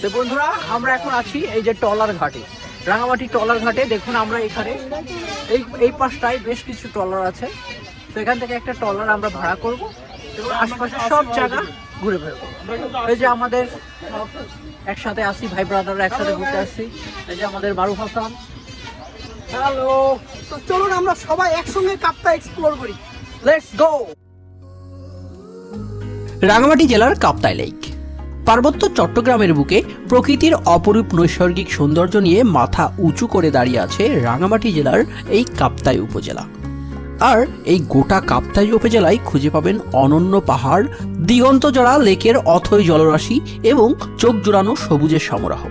তো বন্ধুরা আমরা এখন আছি এই যে টলার ঘাটে রাঙামাটি টলার ঘাটে। দেখুন আমরা এখানে এই এই পাশটায় বেশ কিছু টলার আছে। তো এখান থেকে একটা টলার আমরা ভাড়া করব এবং আশপাশে সব জায়গা ঘুরে বেড়াবো। এই যে আমাদের একসাথে আসি ভাই ব্রাদাররা একসাথে ঘুরতে আসছি। এই যে আমাদের মারুফ হাসান। হ্যালো তো চলুন আমরা সবাই একসঙ্গে কাপ্তা এক্সপ্লোর করি। লেটস গো রাঙামাটি জেলার কাপ্তাই লেক পার্বত্য চট্টগ্রামের বুকে প্রকৃতির অপরূপ নৈসর্গিক সৌন্দর্য নিয়ে মাথা উঁচু করে দাঁড়িয়ে আছে রাঙামাটি জেলার এই কাপ্তাই উপজেলা। আর এই গোটা কাপ্তাই উপজেলায় খুঁজে পাবেন অনন্য পাহাড়, দিগন্ত জোড়া লেকের অথই জলরাশি এবং চোখ জোড়ানো সবুজের সমারোহ।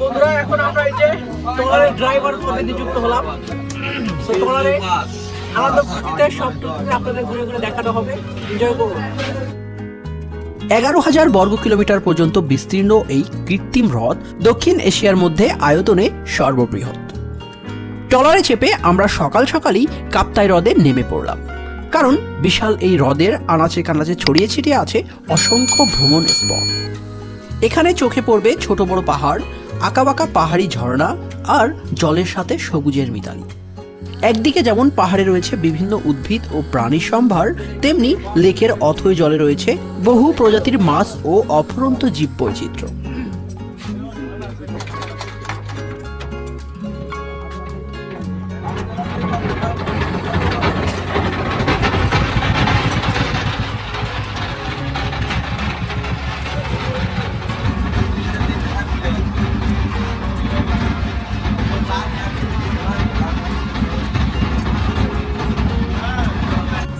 বন্ধুরা, এখন আমরা এই যে ট্রলারের ড্রাইভার পদে হলাম। তো ট্রলারে আনন্দ ফুর্তিতে সব আপনাদের ঘুরে ঘুরে দেখানো হবে। এনজয় করুন। এগারো হাজার বর্গ কিলোমিটার পর্যন্ত বিস্তীর্ণ এই কৃত্রিম হ্রদ দক্ষিণ এশিয়ার মধ্যে আয়তনে সর্ববৃহৎ। ট্রলারে চেপে আমরা সকাল সকালই কাপ্তাই হ্রদে নেমে পড়লাম। কারণ বিশাল এই হ্রদের আনাচে কানাচে ছড়িয়ে ছিটিয়ে আছে অসংখ্য ভ্রমণ স্পট। এখানে চোখে পড়বে ছোট বড় পাহাড় আঁকাবাঁকা পাহাড়ি ঝর্ণা আর জলের সাথে সবুজের মিতালি। একদিকে যেমন পাহাড়ে রয়েছে বিভিন্ন উদ্ভিদ ও প্রাণী সম্ভার, তেমনি লেকের অথই জলে রয়েছে বহু প্রজাতির মাছ ও অফুরন্ত জীব বৈচিত্র্য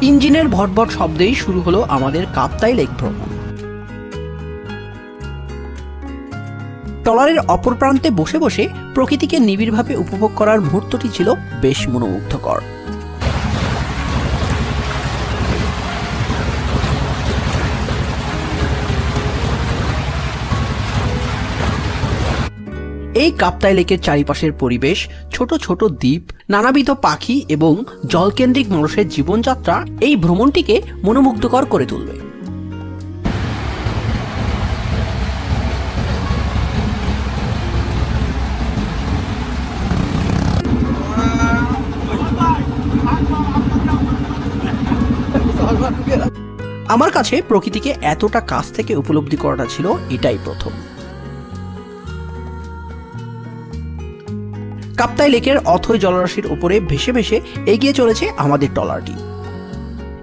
ইঞ্জিনের ভটভট শব্দেই শুরু হলো আমাদের কাপ্তাই লেক ভ্রমণ। ট্রলারের অপর প্রান্তে বসে বসে প্রকৃতিকে নিবিড়ভাবে উপভোগ করার মুহূর্তটি ছিল বেশ মনোমুগ্ধকর। এই কাপ্তাই লেকের চারিপাশের পরিবেশ, ছোট ছোট দ্বীপ, নানাবিধ পাখি এবং জলকেন্দ্রিক মানুষের জীবনযাত্রা এই ভ্রমণটিকে মনোমুগ্ধকর করে তুলবে। আমার কাছে প্রকৃতিকে এতটা কাছ থেকে উপলব্ধি করাটা ছিল এটাই প্রথম। কাপ্তাই লেকের অথই জলরাশির উপরে ভেসে ভেসে এগিয়ে চলেছে আমাদের ট্রলারটি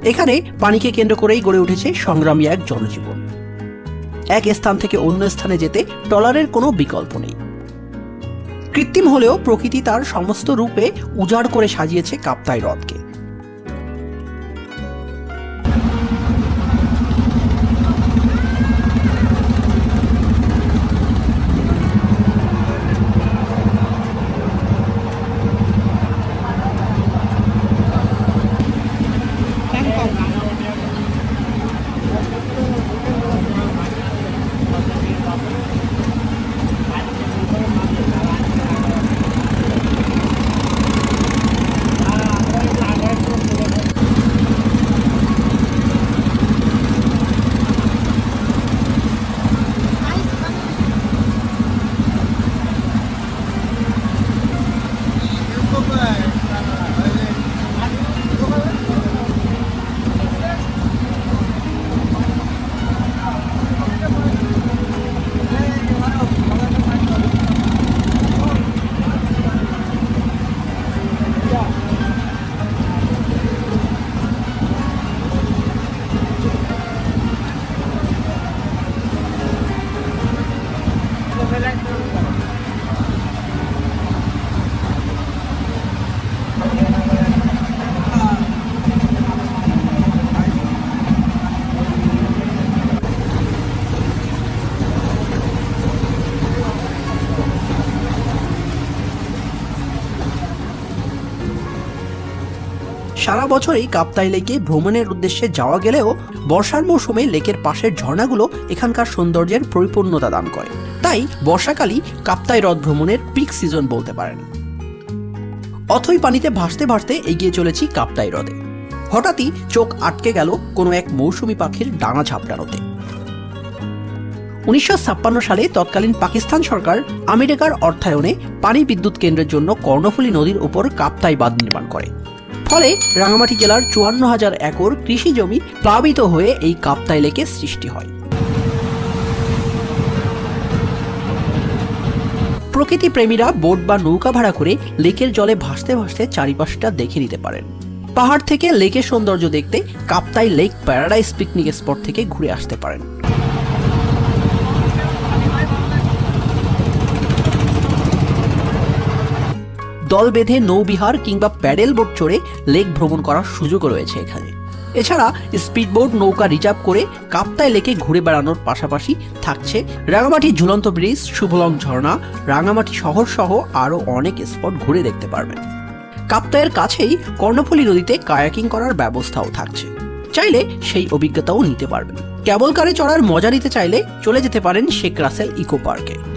এখানে পানিকে কেন্দ্র করেই গড়ে উঠেছে সংগ্রামী এক জনজীবন। এক স্থান থেকে অন্য স্থানে যেতে ট্রলারের কোনো বিকল্প নেই। কৃত্রিম হলেও প্রকৃতি তার সমস্ত রূপে উজাড় করে সাজিয়েছে কাপ্তাই হ্রদকে। সারা বছরই কাপ্তাই লেকে ভ্রমণের উদ্দেশ্যে যাওয়া গেলেও বর্ষার মৌসুমে লেকের পাশের ঝর্ণাগুলো এখানকার সৌন্দর্যের পরিপূর্ণতা দান করে। তাই বর্ষাকালই কাপ্তাই হ্রদ ভ্রমণের পিক সিজন বলতে পারেন। অথই পানিতে ভাসতে ভাসতে এগিয়ে চলেছি কাপ্তাই হ্রদে। হঠাৎই চোখ আটকে গেল কোনো এক মৌসুমি পাখির ডানা ঝাপটানোতে উনিশশো সালে তৎকালীন পাকিস্তান সরকার আমেরিকার অর্থায়নে পানি বিদ্যুৎ কেন্দ্রের জন্য কর্ণফুলী নদীর উপর কাপ্তাই বাঁধ নির্মাণ করে। ফলে রাঙামাটি জেলার চুয়ান্ন হাজার একর কৃষি জমি প্লাবিত হয়ে এই কাপ্তাই লেকের সৃষ্টি হয়। প্রকৃতি প্রেমীরা বোট বা নৌকা ভাড়া করে লেকের জলে ভাসতে ভাসতে চারিপাশটা দেখে নিতে পারেন। পাহাড় থেকে লেকের সৌন্দর্য দেখতে Kaptai lake paradise picnic spot থেকে ঘুরে আসতে পারেন। দল বেঁধে নৌবিহার কিংবা প্যাডেল বোট চড়ে লেক ভ্রমণ করার সুযোগও রয়েছে এখানে। এছাড়া স্পিডবোট নৌকা রিজার্ভ করে কাপ্তাই লেকে ঘুরে বেড়ানোর পাশাপাশি থাকছে রাঙামাটি ঝুলন্ত ব্রিজ, শুভলং ঝর্ণা, রাঙামাটি শহর সহ আরও অনেক স্পট ঘুরে দেখতে পারবেন। কাপ্তায়ের কাছেই কর্ণফুলী নদীতে কায়াকিং করার ব্যবস্থাও থাকছে। চাইলে সেই অভিজ্ঞতাও নিতে পারবেন। ক্যাবল কারে চড়ার মজা নিতে চাইলে চলে যেতে পারেন শেখ রাসেল ইকো পার্কে।